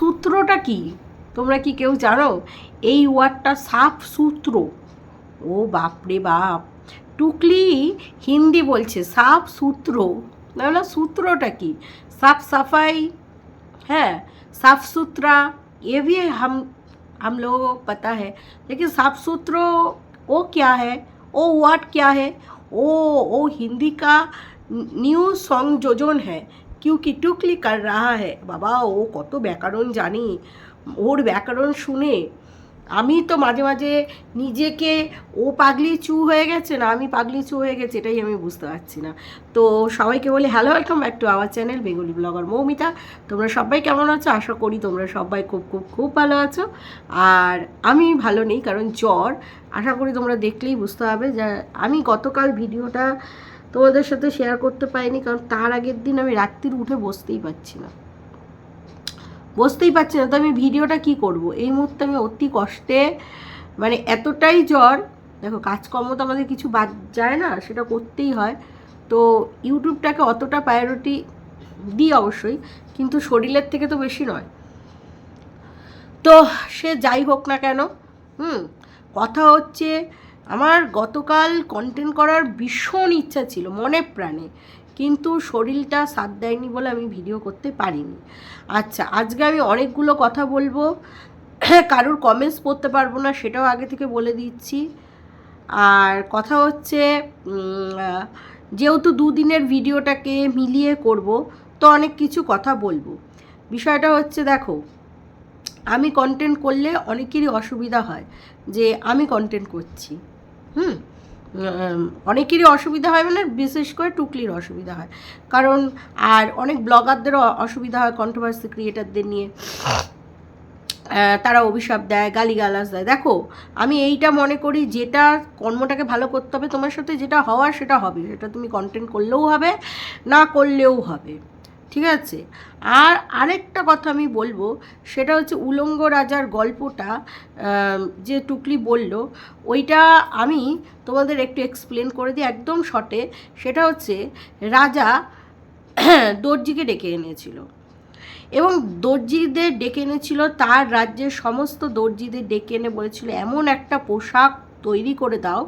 সূত্রটা কি তোমরা কি কেউ জানো এই ওয়ার্ডটা সাফ সূত্র ও বাপরে বাপ টুকলি হিন্দি বলছে সাফ সূত্র না না সূত্রটা কি সাফ সাফাই है साफ सुथरा ये भी हम हम लोगों को पता है लेकिन साफ सुथरा वो क्या है वो वर्ड क्या है वो वो हिंदी का न्यू সংযোজন है কিউকি টুকলি কার রাহা হে বাবা ও কত ব্যাকরণ জানি ওর ব্যাকরণ শুনে আমি তো মাঝে মাঝে নিজেকে, ও পাগলি চু হয়ে গেছে না, আমি পাগলি চু হয়ে গেছে, এটাই আমি বুঝতে পারছি না। তো সবাইকে বলি hello welcome back to our channel Bengali blogger Moumita. তোমরা সবাই কেমন আছো? আশা করি তোমরা সবাই খুব খুব খুব ভালো আছো। আর আমি ভালো নেই, কারণ জ্বর। আশা করি তোমরা দেখলেই বুঝতে হবে যে, আমি গতকাল ভিডিওটা তোমাদের সাথে শেয়ার করতে পারিনি, কারণ তার আগের দিন আমি রাত্রির উঠে বসতেই পারছি না। বসতেই পারছি না, তো আমি ভিডিওটা কি করব? এই মুহূর্তে আমি অতি কষ্টে মানে এতটাই জ্বর, দেখো কাজকর্ম তো আমাদের কিছু বাদ যায় না, সেটা করতেই হয়। তো ইউটিউবটাকে অতটা প্রায়োরিটি দিই অবশ্যই, কিন্তু শরীরের থেকে তো বেশি নয়। তো সে যাই হোক না কেন, হুম, কথা হচ্ছে আমার গতকাল কন্টেন্ট করার ভীষণ ইচ্ছা ছিল, মনে প্রাণে। কিন্তু শরীরটা সাথ দেয়নি বলে আমি ভিডিও করতে পারিনি। আচ্ছা আজকে আমি অনেকগুলো কথা বলব। কারোর কমেন্টস পড়তে পারব না, সেটাও আগে থেকে বলে দিচ্ছি। আর কথা হচ্ছে যেহেতু দুদিনের ভিডিওটাকে মিলিয়ে করব, তো অনেক কিছু কথা বলব। বিষয়টা হচ্ছে, দেখো, আমি কন্টেন্ট করলে অনেকেরই অসুবিধা হয় যে আমি কন্টেন্ট করছি। হুম অনেকেরই অসুবিধা হয় মানে বিশেষ করে টুকলির অসুবিধা হয়। কারণ, আর অনেক ব্লগারদেরও অসুবিধা হয় কন্ট্রোভার্সি ক্রিয়েটারদের নিয়ে। তারা অভিশাপ দেয়, গালিগালাজ দেয়। দেখো, আমি এইটা মনে করি যেটা কর্মটাকে ভালো করতে হবে তোমার সাথে, যেটা হওয়ার সেটা হবে। সেটা তুমি কন্টেন্ট করলেও হবে, না করলেও হবে। ঠিক আছে? আর আরেকটা কথা আমি বলব, সেটা হচ্ছে উলঙ্গ রাজার গল্পটা যে টুকলি বলল, ওইটা আমি তোমাদের একটু এক্সপ্লেন করে দিই একদম শর্টে সেটা হচ্ছে, রাজা দর্জিকে ডেকে এনেছিল। এবং দর্জিদের ডেকে এনেছিল, তার রাজ্যের সমস্ত দর্জিদের ডেকে এনে বলেছিল, এমন একটা পোশাক তৈরি করে দাও,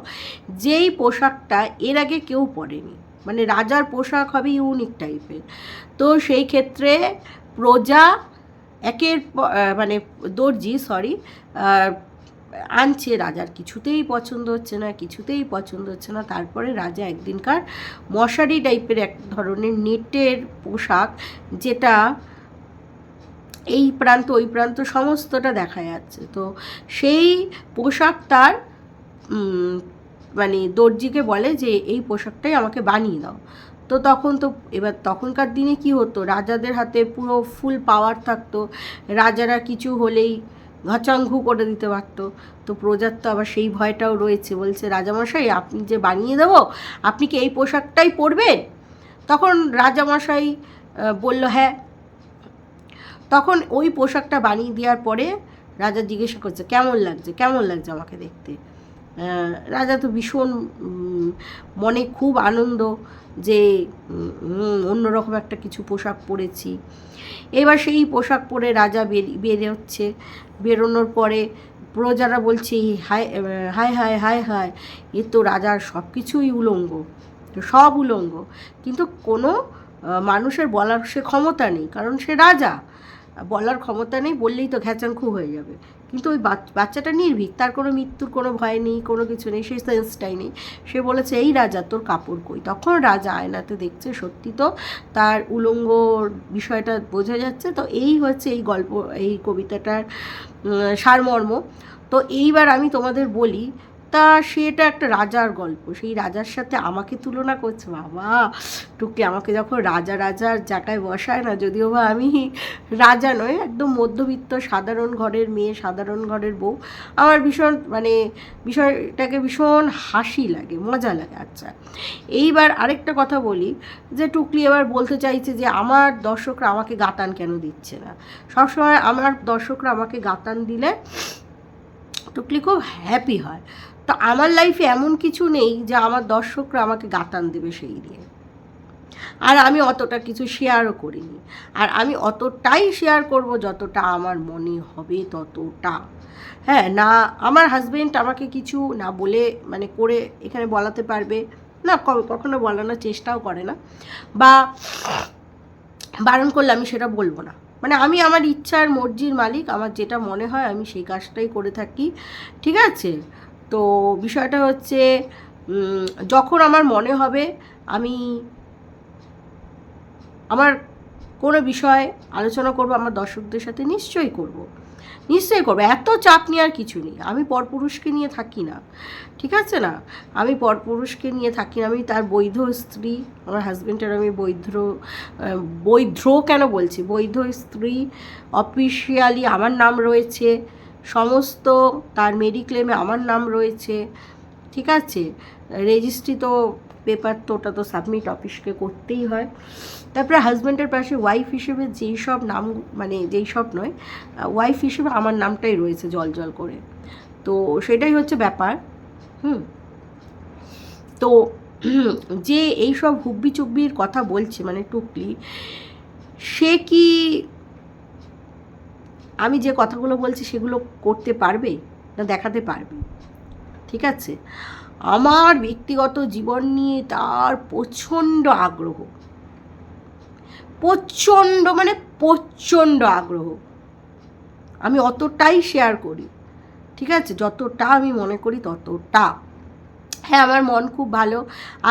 যেই পোশাকটা এর আগে কেউ পরেনি। মানে রাজার পোশাক হবে ইউনিক টাইপের তো সেই ক্ষেত্রে প্রজা একের মানে দর্জি সরি আনছে রাজার। কিছুতেই পছন্দ হচ্ছে না, কিছুতেই পছন্দ হচ্ছে না। তারপরে রাজা একদিনকার মশারি টাইপের এক ধরনের নেটের পোশাক, যেটা এই প্রান্ত, ওই প্রান্ত সমস্তটা দেখা যাচ্ছে। তো সেই পোশাক তার মানে দর্জিকে বলে যে, এই পোশাকটাই আমাকে বানিয়ে দাও। তো তখন তো, এবার তখনকার দিনে কি হতো? রাজাদের হাতে পুরো ফুল পাওয়ার থাকতো। রাজারা কিছু হলেই ঘাচাঙ্ঘু করে দিতে পারতো। তো প্রজার তো আবার সেই ভয়টাও রয়েছে। বলছে, রাজামশাই, আপনি যে বানিয়ে দেবো, আপনি কি এই পোশাকটাই পরবেন? তখন রাজামশাই বলল হ্যাঁ। তখন ওই পোশাকটা বানিয়ে দেওয়ার পরে রাজা জিজ্ঞাসা করছে, কেমন লাগছে? কেমন লাগছে আমাকে দেখতে? রাজা তো ভীষণ মনে খুব আনন্দ যে অন্যরকম একটা কিছু পোশাক পরেছি। এবার সেই পোশাক পরে রাজা বেরি- বেরোচ্ছে। বেরোনোর পরে প্রজারা বলছে হায় হায় হায় হায় হায় এ তো রাজার সব কিছুই উলঙ্গ, সব উলঙ্গ। কিন্তু কোনো মানুষের বলার সে ক্ষমতা নেই, কারণ সে রাজা। বলার ক্ষমতা নেই বললেই তো ঘ্যাচাংখু হয়ে যাবে। কিন্তু ওই বাচ- বাচ্চাটা নির্ভীক, তার কোনো মৃত্যুর কোনো ভয় নেই, কোনো কিছু নেই সেই সেন্সটাই নেই। সে বলেছে, এই রাজা তোর কাপড় কই? তখন রাজা আয়নাতে দেখছে সত্যি তো তার উলঙ্গ বিষয়টা বোঝা যাচ্ছে। তো এই হচ্ছে এই গল্প, এই কবিতাটার সারমর্ম। তো এইবার আমি তোমাদের বলি তা সেটা একটা রাজার গল্প। সেই রাজার সাথে আমাকে তুলনা করছে। বাবা টুকি আমাকে যখন রাজা, রাজার জায়গায় বসায় না, যদিও বা আমি রাজা নয় একদম মধ্যবিত্ত, সাধারণ ঘরের মেয়ে, সাধারণ ঘরের বউ, আমার ভীষণ মানে বিষয়টাকে ভীষণ হাসি লাগে, মজা লাগে। আচ্ছা এইবার আরেকটা কথা বলি, যে টুকলি এবার বলতে চাইছে যে আমার দর্শকরা আমাকে গাতান কেন দিচ্ছে না? সবসময় আমার দর্শকরা আমাকে গাতান দিলে টুকলি খুব হ্যাপি হয়। তো আমার লাইফে এমন কিছু নেই যে আমার দর্শকরা আমাকে গাতান দেবে সেই দিয়ে। আর আমি অতটা কিছু শেয়ারও করিনি। আর আমি অতটাই শেয়ার করব যতটা আমার মনে হবে ততটা। হ্যাঁ না আমার হাজবেন্ড আমাকে কিছু না বলে মানে করে এখানে বলাতে পারবে। না কখনো বলানোর চেষ্টাও করে না। বা বারণ করলে আমি সেটা বলব না। মানে আমি আমার ইচ্ছার মর্জির মালিক, আমার যেটা মনে হয় আমি সেই কাজটাই করে থাকি। ঠিক আছে? তো বিষয়টা হচ্ছে যখন আমার মনে হবে আমি আমার কোনো বিষয়ে আলোচনা করব, আমার দর্শকদের সাথে নিশ্চয়ই করব। নিশ্চয়ই করব। এত চাপ নেওয়ার কিছু নেই। আমি পরপুরুষকে নিয়ে থাকি না। ঠিক আছে না? আমি পরপুরুষকে নিয়ে থাকি না। আমি তার বৈধ স্ত্রী, আমার হাজব্যান্ডের আমি বৈধ বৈধ কেন বলছি? বৈধ স্ত্রী অফিসিয়ালি আমার নাম রয়েছে। সমস্ত তার মেডিক্লেমে আমার নাম রয়েছে, ঠিক আছে? রেজিস্ট্রি তো পেপার তো, ওটা তো সাবমিট অফিসকে করতেই হয়। তারপরে হাজব্যান্ডের পাশে ওয়াইফ হিসেবে যেই সব নাম মানে যেই সব নয় ওয়াইফ হিসেবে আমার নামটাই রয়েছে জল জল করে। তো সেটাই হচ্ছে ব্যাপার, হুম? তো যে এই সব হুব্বি চুব্বির কথা বলছে মানে টুকলি, সে কি আমি যে কথাগুলো বলছি সেগুলো করতে পারবে না দেখাতে পারবে? ঠিক আছে? আমার ব্যক্তিগত জীবন নিয়ে তার প্রচণ্ড আগ্রহ। প্রচণ্ড মানে প্রচণ্ড আগ্রহ। আমি অতটাই শেয়ার করি। ঠিক আছে? যতটা আমি মনে করি ততটা। হ্যাঁ আমার মন খুব ভালো।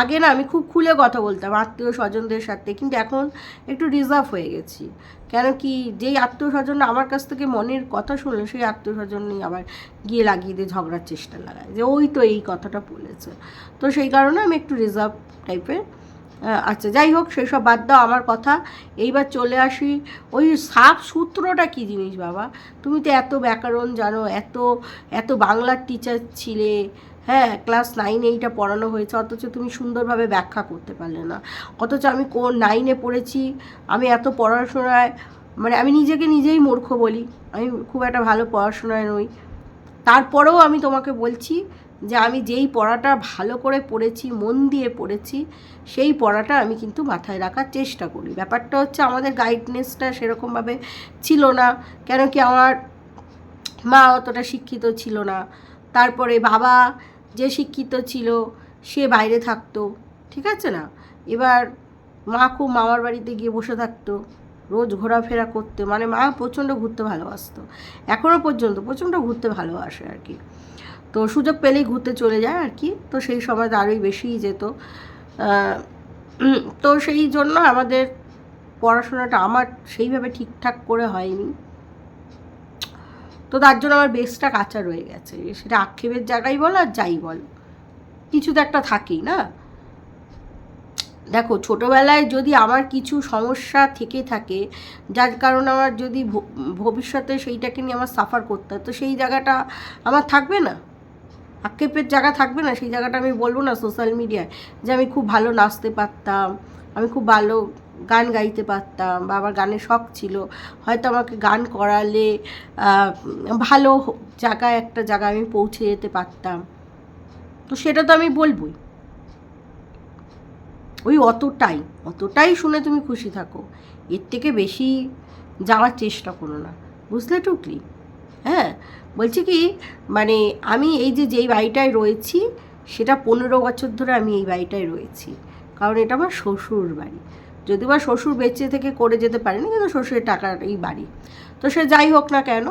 আগে না আমি খুব খুলে কথা বলতাম আত্মীয় স্বজনদের সাথে, কিন্তু এখন একটু রিজার্ভ হয়ে গেছি। কেন কি যেই আত্মীয় স্বজন আমার কাছ থেকে মনের কথা শুনলো, সেই আত্মীয় স্বজনই আবার গিয়ে লাগিয়ে দিয়ে ঝগড়ার চেষ্টা লাগায়, যে ওই তো এই কথাটা বলেছে। তো সেই কারণে আমি একটু রিজার্ভ টাইপের আচ্ছা যাই হোক সেসব বাদ দাও আমার কথা। এইবার চলে আসি, ওই সাপ সূত্রটা কী জিনিস বাবা? তুমি তো এত ব্যাকরণ জানো, এত এত বাংলার টিচার ছিলে হ্যাঁ ক্লাস নাইন এইটা পড়ানো হয়েছে, অথচ তুমি সুন্দরভাবে ব্যাখ্যা করতে পারলে না। অথচ আমি কোন নাইনে পড়েছি, আমি এত পড়াশোনায় মানে আমি নিজেকে নিজেই মূর্খ বলি, আমি খুব একটা ভালো পড়াশোনায় নই। তারপরেও আমি তোমাকে বলছি যে আমি যেই পড়াটা ভালো করে পড়েছি, মন দিয়ে পড়েছি, সেই পড়াটা আমি কিন্তু মাথায় রাখার চেষ্টা করি। ব্যাপারটা হচ্ছে আমাদের গাইডনেসটা সেরকমভাবে ছিল না, কেন কি আমার মা অতটা শিক্ষিত ছিল না। তারপরে বাবা যে শিক্ষিত ছিল, সে বাইরে থাকতো, ঠিক আছে না? এবার মা খুব মামার বাড়িতে গিয়ে বসে থাকতো, রোজ ঘোরাফেরা করতে মানে মা প্রচণ্ড ঘুরতে ভালোবাসতো। এখনও পর্যন্ত প্রচণ্ড ঘুরতে ভালোবাসে আর কি। তো সুযোগ পেলেই ঘুরতে চলে যায় আর কি। তো সেই সময় তো আরোই বেশিই যেত। তো সেই জন্য আমাদের পড়াশোনাটা আমার সেইভাবে ঠিকঠাক করে হয়নি। তো তার জন্য আমার বেসটা কাঁচা রয়ে গেছে। সেটা আক্ষেপের জায়গায় বল আর যাই বল। কিছু তো একটা থাকেই না। দেখো, ছোটোবেলায় যদি আমার কিছু সমস্যা থেকে থাকে, যার কারণে আমার যদি ভবিষ্যতে সেইটাকে নিয়ে আমার সাফার করতে তো সেই জায়গাটা আমার থাকবে না। আক্ষেপের জায়গা থাকবে না। সেই জায়গাটা আমি বলব না সোশ্যাল মিডিয়ায় যে আমি খুব ভালো নাচতে পারতাম, আমি খুব ভালো গান গাইতে পারতাম বা আমার গানের শখ ছিল। হয়তো আমাকে গান করালে ভালো জায়গায়, একটা জায়গায় আমি পৌঁছে যেতে পারতাম। তো সেটা তো আমি বলবই। ওই অতটাই অতটাই শুনে তুমি খুশি থাকো। এর থেকে বেশি যাওয়ার চেষ্টা করো না। বুঝলে টুকলি? হ্যাঁ বলছি কি মানে আমি এই যে, যেই বাড়িটায় রয়েছি, সেটা পনেরো বছর ধরে আমি এই বাড়িটায় রয়েছি। কারণ এটা আমার শ্বশুর বাড়ি যদি বা শ্বশুর বেঁচে থেকে করে যেতে পারেনি, কিন্তু শ্বশুরের টাকার এই বাড়ি। তো সে যাই হোক না কেন,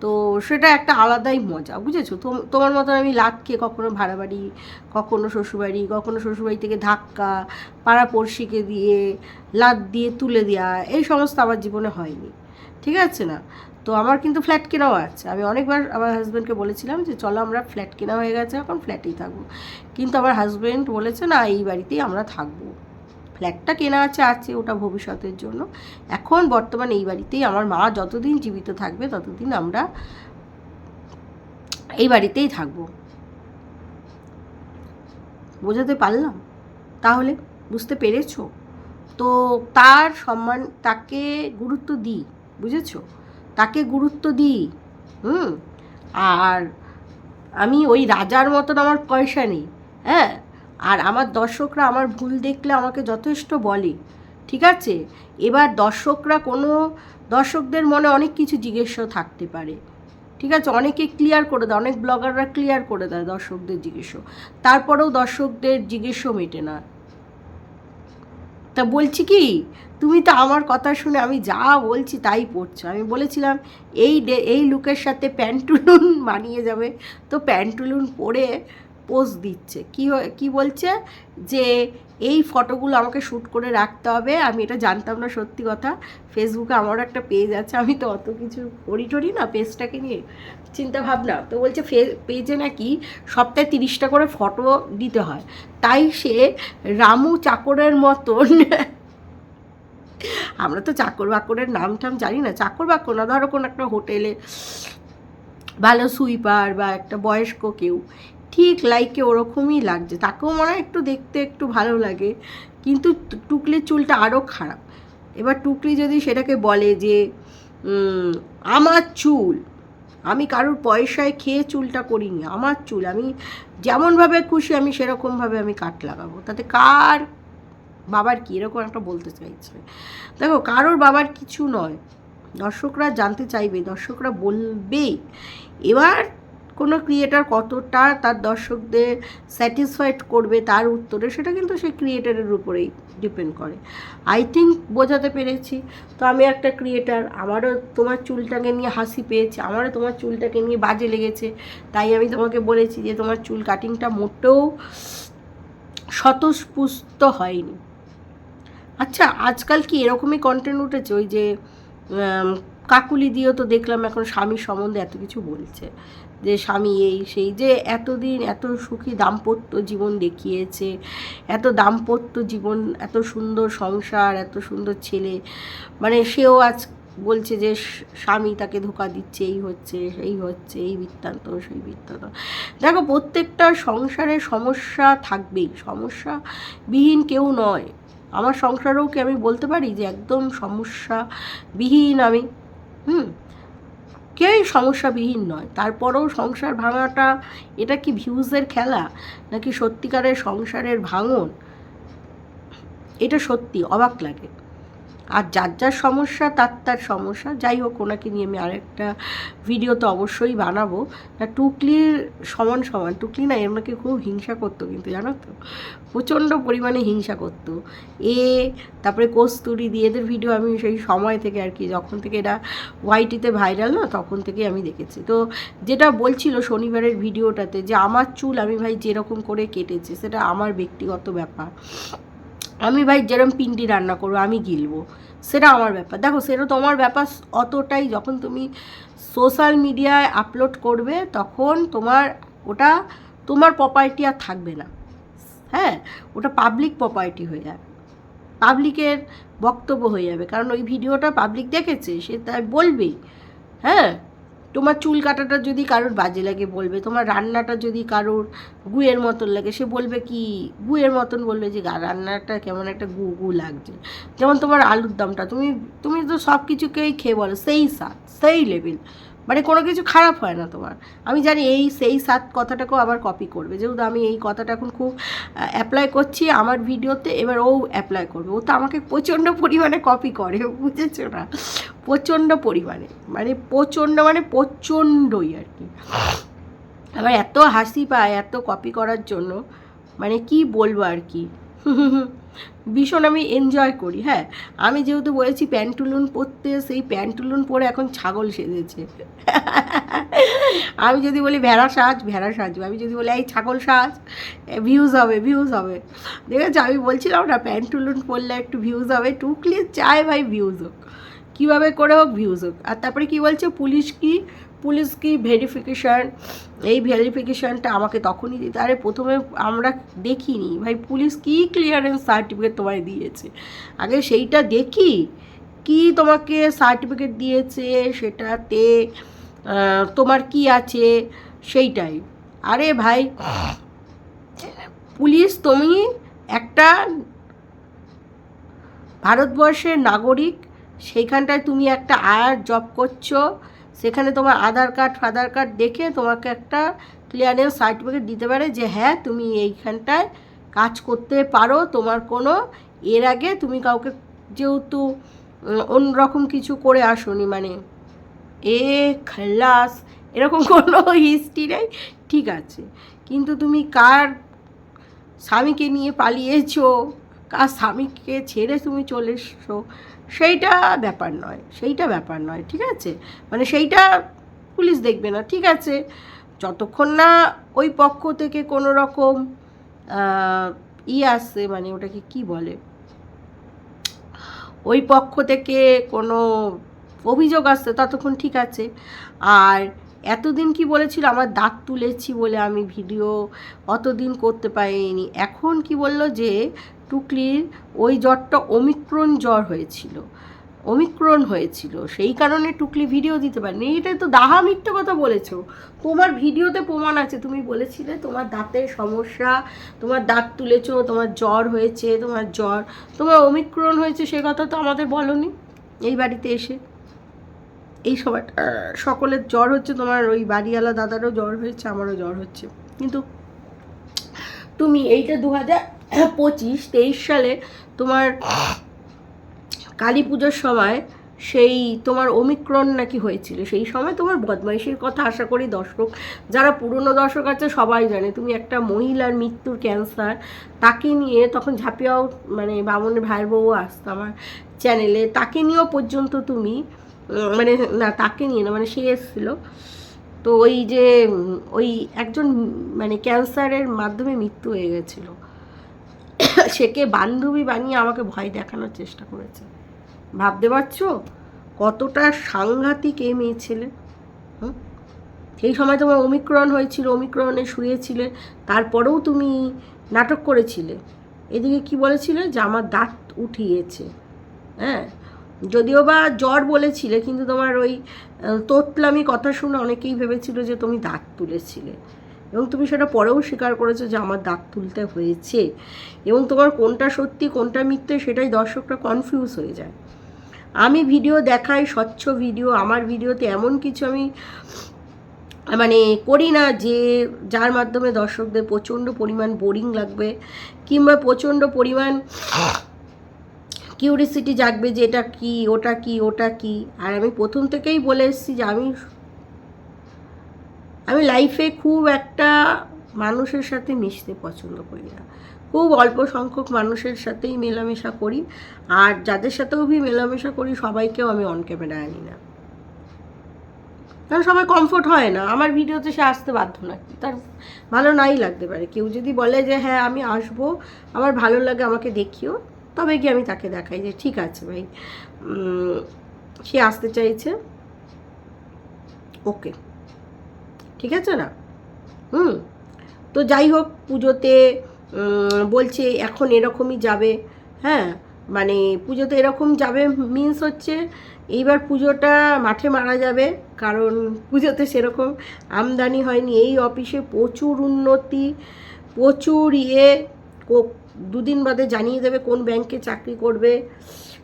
তো সেটা একটা আলাদাই মজা, বুঝেছ? তোম- তোমার মতন আমি খেয়ে কখনো ভাড়া বাড়ি কখনো শ্বশুরবাড়ি কখনো শ্বশুরবাড়ি থেকে ধাক্কা, পাড়া পড়শিকে দিয়ে লাত দিয়ে, তুলে দেওয়া এই সমস্ত আমার জীবনে হয়নি, ঠিক আছে না? তো আমার কিন্তু ফ্ল্যাট কেনাও আছে। আমি অনেকবার আমার হাজব্যান্ডকে বলেছিলাম যে, চলো আমরা ফ্ল্যাট কেনা হয়ে গেছে, এখন ফ্ল্যাটেই থাকব। কিন্তু আমার হাজব্যান্ড বলেছে, না, এই বাড়িতেই আমরা থাকব। ফ্ল্যাটটা কেনা আছে আছে ওটা ভবিষ্যতের জন্য। এখন বর্তমানে এই বাড়িতেই আমার মা যতদিন জীবিত থাকবে, ততদিন আমরা এই বাড়িতেই থাকব। বোঝাতে পারলাম? তাহলে বুঝতে পেরেছ? তো তার সম্মান, তাকে গুরুত্ব দিই, বুঝেছ? তাকে গুরুত্ব দিই, হুম? আর আমি ওই রাজার মতন আমার পয়সা নেই হ্যাঁ? আর আমার দর্শকরা আমার ভুল দেখলে আমাকে যথেষ্ট বলে। ঠিক আছে? এবার দর্শকরা কোনো দর্শকদের মনে অনেক কিছু জিজ্ঞেস থাকতে পারে। ঠিক আছে? অনেকে ক্লিয়ার করে দেয়, অনেক ব্লগাররা ক্লিয়ার করে দেয় দর্শকদের জিজ্ঞেস তারপরেও দর্শকদের জিজ্ঞেসও মেটে না। তা বলছি কি? তুমি তো আমার কথা শুনে আমি যা বলছি তাই পড়ছো। আমি বলেছিলাম, এই এই লুকের সাথে প্যান্টুলুন মানিয়ে যাবে। তো প্যান্টুলুন পরে পোজ দিচ্ছে। কি কি বলছে? যে এই ফটোগুলো আমাকে শ্যুট করে রাখতে হবে। আমি এটা জানতাম না, সত্যি কথা। ফেসবুকে আমারও একটা পেজ আছে, আমি তো অত কিছু করি টরি না, পেজটাকে নিয়ে চিন্তা ভাবনা তো বলছে পেজে নাকি সপ্তাহে তিরিশটা করে ফটো দিতে হয়। তাই সে রামু চাকরের মতন আমরা তো চাকর বাকরের নাম টাম জানি না। চাকর বাকর না, ধরো কোনো একটা হোটেলে ভালো সুইপার বা একটা বয়স্ক কেউ। ঠিক লাইকে ওরকমই লাগছে। তাকেও মনে হয় একটু দেখতে একটু ভালো লাগে। কিন্তু টুকলির চুলটা আরও খারাপ। এবার টুকলি যদি সেটাকে বলে যে আমার চুল, আমি কারোর পয়সায় খেয়ে চুলটা করিনি, আমার চুল, আমি যেমনভাবে খুশি, আমি সেরকমভাবে আমি কাট লাগাবো। তাতে কার বাবার কী? এরকম একটা বলতে চাইছে। দেখো, কারোর বাবার কিছু নয়। দর্শকরা জানতে চাইবে, দর্শকরা বলবেই। এবার কোনো ক্রিয়েটার কতটা তার দর্শকদের স্যাটিসফাইড করবে তার উত্তরে, সেটা কিন্তু সেই ক্রিয়েটারের উপরেই ডিপেন্ড করে। আই থিঙ্ক বোঝাতে পেরেছি। তো আমি একটা ক্রিয়েটার আমারও তোমার চুলটাকে নিয়ে হাসি পেয়েছে, আমারও তোমার চুলটাকে নিয়ে বাজে লেগেছে। তাই আমি তোমাকে বলেছি যে তোমার চুল কাটিংটা মোটেও স্বতঃস্ফূর্ত হয়নি। আচ্ছা আজকাল কি এরকমই কন্টেন্ট উঠেছে? ওই যে কাকুলি দিয়েও তো দেখলাম এখন স্বামীর সম্বন্ধে এত কিছু বলছে। যে স্বামী এই সেই, যে এতদিন এত সুখী দাম্পত্য জীবন দেখিয়েছে, এত দাম্পত্য জীবন, এত সুন্দর সংসার, এত সুন্দর ছেলে। মানে সেও আজ বলছে যে স্বামী তাকে ধোকা দিচ্ছে, এই হচ্ছে, সেই হচ্ছে, এই বৃত্তান্ত, সেই বৃত্তান্ত। দেখো, প্রত্যেকটা সংসারে সমস্যা থাকবেই। সমস্যা বিহীন কেউ নয়। আমার সংসারেও কি আমি বলতে পারি যে একদম সমস্যা বিহীন আমি? হুম? কেউই সমস্যাবিহীন নয়। তারপরেও সংসার ভাঙাটা, এটা কি ভিউজের খেলা? নাকি সত্যিকারের সংসারের ভাঙন? এটা সত্যি, অবাক লাগে। আর যার যার সমস্যা, তার তার সমস্যা। যাই হোক, ওনাকে নিয়ে আমি আরেকটা ভিডিও তো অবশ্যই বানাবো। না টুকলির সমান সমান, টুকলি না, এমনকি খুব হিংসা করতো কিন্তু, জানো তো? প্রচণ্ড পরিমাণে হিংসা করতো। এ, তারপরে কস্তুরি দিয়ে এদের ভিডিও আমি সেই সময় থেকে আর কি, যখন থেকে এটা ওয়াইটিতে ভাইরাল না, তখন থেকে আমি দেখেছি। তো যেটা বলছিল শনিবারের ভিডিওটাতে যে, আমার চুল আমি ভাই যেরকম করে কেটেছি, সেটা আমার ব্যক্তিগত ব্যাপার। আমি ভাই যেরকম পিন্ডি রান্না করব, আমি গিলবো। সেটা আমার ব্যাপার। দেখো, সেটা তোমার ব্যাপার, অতটাই যখন তুমি সোশ্যাল মিডিয়ায় আপলোড করবে, তখন তোমার ওটা, তোমার প্রপার্টি আর থাকবে না। হ্যাঁ ওটা পাবলিক প্রপার্টি হয়ে যাবে। পাবলিকের বক্তব্য হয়ে যাবে। কারণ ওই ভিডিওটা পাবলিক দেখেছে, সে তাই বলবেই। হ্যাঁ? তোমার চুল কাটাটা যদি কারোর বাজে লাগে বলবে, তোমার রান্নাটা যদি কারোর গুয়ের মতন লাগে, সে বলবে কি, গুয়ের মতন বলবে যে রান্নাটা কেমন একটা গু গু লাগছে। যেমন তোমার আলুর দমটা, তুমি তুমি তো সব কিছুকেই খেয়ে বলো, সেই স্বাদ, সেই লেভেল মানে কোনো কিছু খারাপ হয় না তোমার। আমি জানি এই, সেই সাত কথাটাকেও আবার কপি করবে। যেহেতু আমি এই কথাটা এখন খুব অ্যাপ্লাই করছি আমার ভিডিওতে, এবার ও অ্যাপ্লাই করবে। ও তো আমাকে প্রচণ্ড পরিমাণে কপি করে, বুঝেছ না? প্রচণ্ড পরিমাণে। মানে প্রচণ্ড মানে প্রচণ্ডই আর কি। আবার এত হাসি পায় এত কপি করার জন্য। মানে কি বলব আর কি? ভীষণ আমি এনজয় করি হ্যাঁ। আমি যেহেতু বলেছি প্যান্টুলুন পরতে, সেই প্যান্টুলুন পরে এখন ছাগল সেজেছে। আমি যদি বলি ভেড়া সাজ, ভেড়া সাজবে আমি যদি বলি, এই ছাগল সাজ। ভিউজ হবে ভিউজ হবে। ঠিক আছে আমি বলছিলাম না প্যান্টুলুন পরলে একটু ভিউজ হবে। টুকলি চায় ভাই ভিউজ হোক। কীভাবে করে হোক ভিউজ হোক। আর তারপরে কী বলছে? পুলিশ কি পুলিশ কি ভেরিফিকেশান এই ভেরিফিকেশানটা আমাকে তখনই দিতে। আরে প্রথমে আমরা দেখিনি। ভাই, পুলিশ কি ক্লিয়ারেন্স সার্টিফিকেট তোমায় দিয়েছে? আগে সেইটা দেখি। কি তোমাকে সার্টিফিকেট দিয়েছে? সেটাতে তোমার কি আছে? সেইটাই। আরে ভাই, পুলিশ তুমি একটা ভারতবর্ষের নাগরিক, সেইখানটায় তুমি একটা আয়ার জব করছ সেখানে তোমার আধার কার্ড, ফাদার কার্ড দেখে তোমাকে একটা ক্লিয়ারেন্স সার্টিফিকেট দিতে পারে যে হ্যাঁ তুমি এইখানটায় কাজ করতে পারো। তোমার কোনো এর আগে তুমি কাউকে যেহেতু অন্যরকম কিছু করে আসোনি মানে এ খাল্লাস এরকম কোনো হিস্ট্রি নেই। ঠিক আছে, কিন্তু তুমি কার স্বামীকে নিয়ে পালিয়েছো? কার স্বামীকে ছেড়ে তুমি চলে এসছো? সেইটা ব্যাপার নয়, সেইটা ব্যাপার নয়, ঠিক আছে? মানে সেইটা পুলিশ দেখবে না, ঠিক আছে? যতক্ষণ না ওই পক্ষ থেকে কোনো রকম ই আসছে মানে ওটাকে কি বলে? ওই পক্ষ থেকে কোনো অভিযোগ আসছে ততক্ষণ ঠিক আছে। আর এতদিন কি বলেছিল? আমার দাঁত তুলেছি বলে আমি ভিডিও অতদিন করতে পারিনি। এখন কি বলল যে টুকলির ওই জ্বরটা অমিক্রণ জ্বর হয়েছিল অমিক্রণ হয়েছিল। সেই কারণে টুকলি ভিডিও দিতে পারেনি। এটাই তো দাহা মিথ্যে কথা বলেছ। তোমার ভিডিওতে প্রমাণ আছে। তুমি বলেছিলে তোমার দাঁতের সমস্যা, তোমার দাঁত তুলেছো, তোমার জ্বর হয়েছে, তোমার জ্বর, তোমার অমিক্রণ হয়েছে, সে কথা তো আমাদের বলনি। এই বাড়িতে এসে এই সময় সকলের জ্বর হচ্ছে, তোমার ওই বাড়িওয়ালা দাদারও জ্বর হয়েছে, আমারও জ্বর হচ্ছে। কিন্তু তুমি এইটা দু হাজার পঁচিশ, তেইশ সালে তোমার কালী পুজোর সময় সেই তোমার অমিক্রণ নাকি হয়েছিল, সেই সময় তোমার বদমাইশির কথা আশা করি দর্শক, যারা পুরনো দর্শক আছে সবাই জানে, তুমি একটা মহিলার মৃত্যুর ক্যান্সার তাকে নিয়ে তখন ঝাঁপিয়াও মানে বামনের ভাইয়ের বউ আসতো আমার চ্যানেলে তাকে নিয়েও পর্যন্ত তুমি মানে না, তাকে নিয়ে না মানে সে এসেছিল। তো ওই যে ওই একজন মানে ক্যান্সারের মাধ্যমে মৃত্যু হয়ে গেছিল। সেকে বান্ধবী বানিয়ে আমাকে ভয় দেখানোর চেষ্টা করেছে। ভাবতে পারছ? কতটা সাংঘাতিক এই মেয়ে ছেলে, হুম? সেই সময় তোমার অমিক্রণ হয়েছিল অমিক্রণে শুয়েছিলে, তারপরেও তুমি নাটক করেছিলে। এদিকে কি বলেছিলে? যে আমার দাঁত উঠিয়েছে। হ্যাঁ? যদিও বা জ্বর বলেছিলে, কিন্তু তোমার ওই তোতলামি কথা শুনে অনেকেই ভেবেছিল যে তুমি দাঁত তুলেছিলে। এবং তুমি সেটা পরেও স্বীকার করেছ যে আমার দাগ তুলতে হয়েছে। এবং তোমার কোনটা সত্যি, কোনটা মিথ্যে সেটাই দর্শকরা কনফিউজ হয়ে যায়। আমি ভিডিও দেখাই, স্বচ্ছ ভিডিও আমার ভিডিওতে এমন কিছু আমি মানে করি না যে যার মাধ্যমে দর্শকদের প্রচণ্ড পরিমাণ বোরিং লাগবে কিংবা প্রচণ্ড পরিমাণ কিউরিসিটি জাগবে যে এটা কি, ওটা কি ওটা কি। আর আমি প্রথম থেকেই বলে এসেছি যে আমি আমি লাইফে খুব একটা মানুষের সাথে মিশতে পছন্দ করি না। খুব অল্প সংখ্যক মানুষের সাথেই মেলামেশা করি। আর যাদের সাথেও আমি মেলামেশা করি, সবাইকেও আমি অন ক্যামেরা আনি না। কারণ সবাই কমফোর্ট হয় না। আমার ভিডিওতে সে আসতে বাধ্য না। তার ভালো নাই লাগতে পারে। কেউ যদি বলে যে হ্যাঁ আমি আসব, আমার ভালো লাগে, আমাকে দেখিও, তবে কি আমি তাকে দেখাই যে, ঠিক আছে ভাই সে আসতে চাইছে। ওকে। ঠিক আছে না? হুম? তো যাই হোক, পুজোতে বলছে এখন এরকমই যাবে। হ্যাঁ? মানে পুজোতে এরকম যাবে মিন্স হচ্ছে এইবার পুজোটা মাঠে মারা যাবে, কারণ পুজোতে সেরকম আমদানি হয়নি। এই অফিসে প্রচুর উন্নতি, প্রচুর ইয়ে দুদিন বাদে জানিয়ে দেবে কোন ব্যাংকে চাকরি করবে।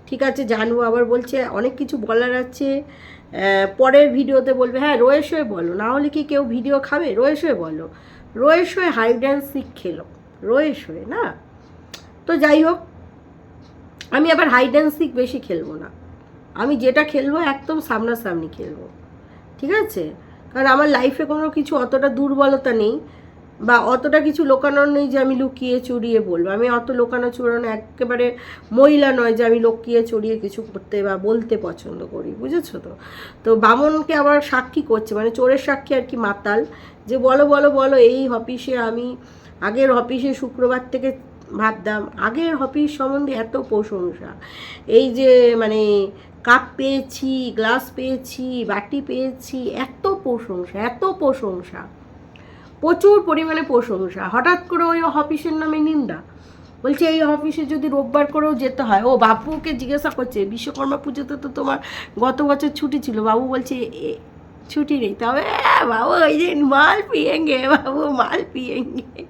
ঠিক আছে, জানব। আবার বলছে অনেক কিছু বলার আছে। পরের ভিডিওতে বলবে হ্যাঁ হয়ে বলো, না হলে কি কেউ ভিডিও খাবে? হয়ে বলো। রয়েস হয়ে হাইড অ্যান্ড সিক খেলো। রয়েস হয়ে, না? তো যাই হোক, আমি আবার হাইড অ্যান্ড সিক বেশি খেলব না। আমি যেটা খেলব একদম সামনাসামনি খেলব। ঠিক আছে? কারণ আমার লাইফে কোনো কিছু অতটা দুর্বলতা নেই। বা অতটা কিছু লোকানোর নেই যে আমি লুকিয়ে চুরিয়ে বলব। আমি অত লোকানো চুরানো একেবারে মহিলা নয় যে আমি লুকিয়ে চড়িয়ে কিছু করতে বা বলতে পছন্দ করি, বুঝেছ তো? তো বামনকে আবার সাক্ষী করছে মানে চোরের সাক্ষী আর কি মাতাল, যে বলো বলো বলো, এই অফিসে আমি আগের অফিসে শুক্রবার থেকে ভাবতাম, আগের অফিস সম্বন্ধে এত প্রশংসা। এই যে মানে কাপ পেয়েছি, গ্লাস পেয়েছি, বাটি পেয়েছি, এত প্রশংসা এত প্রশংসা। প্রচুর পরিমাণে প্রশংসা। হঠাৎ করে ওই অফিসের নামে নিন্দা। বলছে এই অফিসে যদি রোববার করেও যেতে হয়। ও বাবুকে জিজ্ঞাসা করছে বিশ্বকর্মা পুজোতে তো তোমার গত বছর ছুটি ছিল। বাবু বলছে "এ- ছুটি নেই। তবে "হ্যাঁ, বাবু ওই যে মাল পিয়েঙ্গে বাবু মাল পিয়েঙ্গে।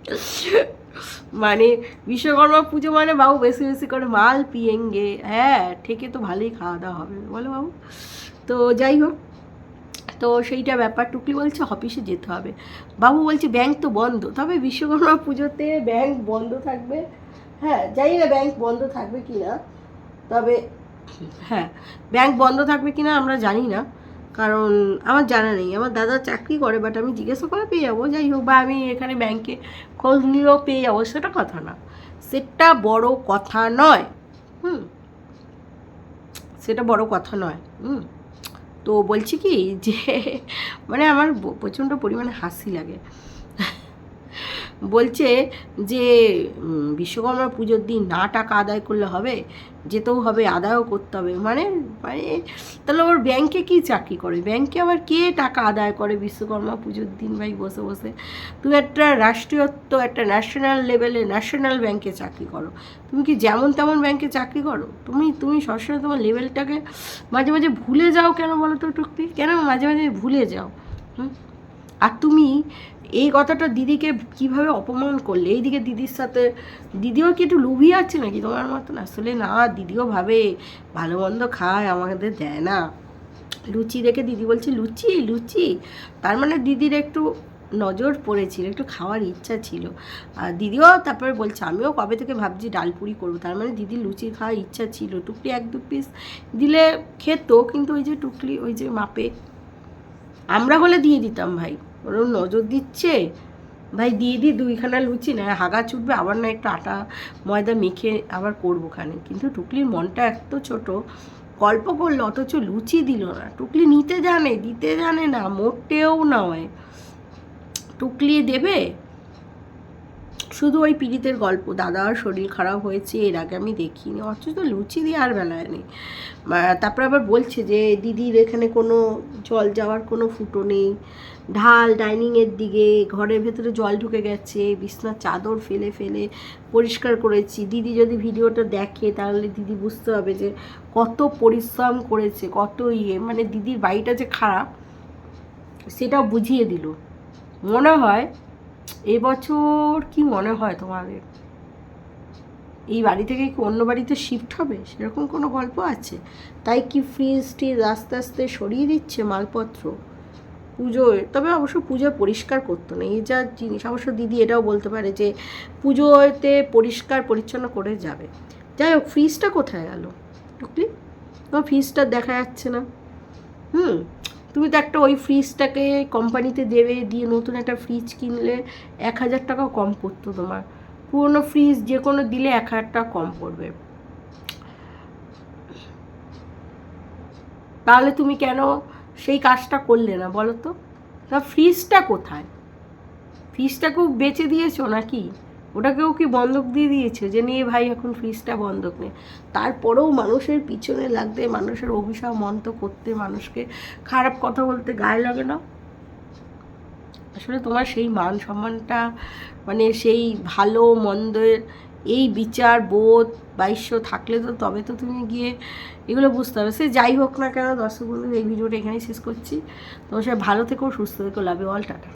মানে বিশ্বকর্মা পুজো মানে বাবু বেশি বেশি করে মাল পিয়েঙ্গে। হ্যাঁ ঠেকে তো ভালোই খাওয়া দাওয়া হবে। বলো বাবু। তো যাই হোক তো সেইটা ব্যাপার। টুকলি বলছে, অফিসে যেতে হবে। বাবু বলছে, ব্যাংক তো বন্ধ। তবে বিশ্বকর্মা পুজোতে ব্যাংক বন্ধ থাকবে। হ্যাঁ জানি না ব্যাংক বন্ধ থাকবে কি না, তবে হ্যাঁ ব্যাংক বন্ধ থাকবে কি না আমরা জানি না। কারণ আমার জানা নেই। আমার দাদা চাকরি করে বাট আমি জিজ্ঞাসা করে পেয়ে যাব। যাই হোক, বা আমি এখানে ব্যাংকে খোঁজ নিলেও পেয়ে যাব, সেটা কথা না। সেটা বড় কথা নয়। হুম, সেটা বড় কথা নয়। হুম। তো বলছি কি যে মানে আমার প্রচণ্ড পরিমাণে হাসি লাগে। বলছে যে বিশ্বকর্মা পুজোর দিন না টাকা আদায় করলে হবে? যেতেও হবে, আদায়ও করতে হবে। মানে মানে তাহলে ওর ব্যাংকে কি চাকরি করে? ব্যাংকে আবার কে টাকা আদায় করে বিশ্বকর্মা পুজোর দিন ভাই বসে বসে? তুমি একটা রাষ্ট্রীয়ত্ব, একটা ন্যাশনাল লেভেলে ন্যাশনাল ব্যাংকে চাকরি করো। তুমি কি যেমন তেমন ব্যাংকে চাকরি করো? তুমি তুমি সবসময় তোমার লেভেলটাকে মাঝে মাঝে ভুলে যাও কেন বলো তো টুকটি? কেন মাঝে মাঝে ভুলে যাও? হুম? আর তুমি এই কথাটা দিদিকে কীভাবে অপমান করলে? এইদিকে দিদির সাথে, দিদিও কি একটু লুভি আছে নাকি তোমার মতন? আসলে না, দিদিও ভাবে ভালো মন্দ খায়, আমাদের দেয় না। লুচি দেখে দিদি বলছে, লুচি লুচি। তার মানে দিদির একটু নজর পড়েছিল, একটু খাওয়ার ইচ্ছা ছিল। আর দিদিও তারপরে বলছে, আমিও কবে থেকে ভাবছি ডালপুরি করব? তার মানে দিদির লুচি খাওয়ার ইচ্ছা ছিল। টুকলি এক দু পিস দিলে খেত, কিন্তু ওই যে টুকলি, ওই যে মাপে। আমরা হলে দিয়ে দিতাম ভাই। ওরও নজর দিচ্ছে। ভাই, দিয়ে দিই দুইখানা লুচি না, হাগা ছুটবে আবার না একটু আটা, ময়দা মেখে আবার করব খানে। কিন্তু টুকলির মনটা এত ছোট, গল্প করল, অথচ লুচি দিল না। টুকলি নিতে জানে, দিতে জানে না, মোটেও নয়। টুকলি দেবে? শুধু ওই পীড়িতের গল্প। দাদার শরীর খারাপ হয়েছে, এর আগে আমি দেখিনি। অথচ লুচি দিয়ে আর বেলায় নেই। তারপর আবার বলছে যে, দিদির এখানে কোনো জল যাওয়ার কোনো ফুটো নেই। ঢাল ডাইনিংয়ের দিকে, ঘরের ভেতরে জল ঢুকে গেছে, বিছনার চাদর ফেলে ফেলে পরিষ্কার করেছি। দিদি যদি ভিডিওটা দেখে, তাহলে দিদি বুঝতে হবে যে, কত পরিশ্রম করেছে, কত ইয়ে। মানে দিদির বাড়িটা যে খারাপ সেটা বুঝিয়ে দিল। মনে হয় এবছর কি মনে হয় তোমাদের? এই বাড়ি থেকে কি অন্য বাড়িতে শিফট হবে? সেরকম কোনো গল্প আছে? তাই কি ফ্রিজ টিজ আস্তে আস্তে সরিয়ে দিচ্ছে মালপত্র? পুজোয় তবে অবশ্য পুজো পরিষ্কার করতো না। এই যা জিনিস, অবশ্য দিদি এটাও বলতে পারে যে পুজোতে পরিষ্কার পরিচ্ছন্ন করে যাবে। যাই হোক ফ্রিজটা কোথায় গেল? টুকলি তোমার ফ্রিজটা দেখা যাচ্ছে না। হুম তুমি তো একটা ওই ফ্রিজটাকে কোম্পানিতে দেবে, দিয়ে নতুন একটা ফ্রিজ কিনলে এক হাজার টাকা কম পড়তো তোমার। পুরোনো ফ্রিজ যে কোনো দিলে এক হাজার টাকা কম পড়বে। তাহলে তুমি কেন সেই কাজটা করলে না বলো তো? তা ফ্রিজটা কোথায়? ফ্রিজটাকেও বেচে দিয়েছ নাকি? ওটাকেও কি বন্ধক দিয়ে দিয়েছে যে নিয়ে ভাই, এখন ফ্রিজটা বন্ধক নে। তারপরেও মানুষের পিছনে লাগতে, মানুষের অভিশাপ মন্ত করতে মানুষকে খারাপ কথা বলতে গায়ে লাগে না। আসলে তোমার সেই মান সম্মানটা মানে সেই ভালো মন্দের এই বিচার, বোধ, বাইশ্য থাকলে তো তবে তো তুমি গিয়ে এগুলো বুঝতে হবে সে যাই হোক না কেন, দর্শক বন্ধু এই ভিডিওটা এখানেই শেষ করছি। তোমার সবাই ভালো থেকো, সুস্থ থেকেও লাভে অল টাটা।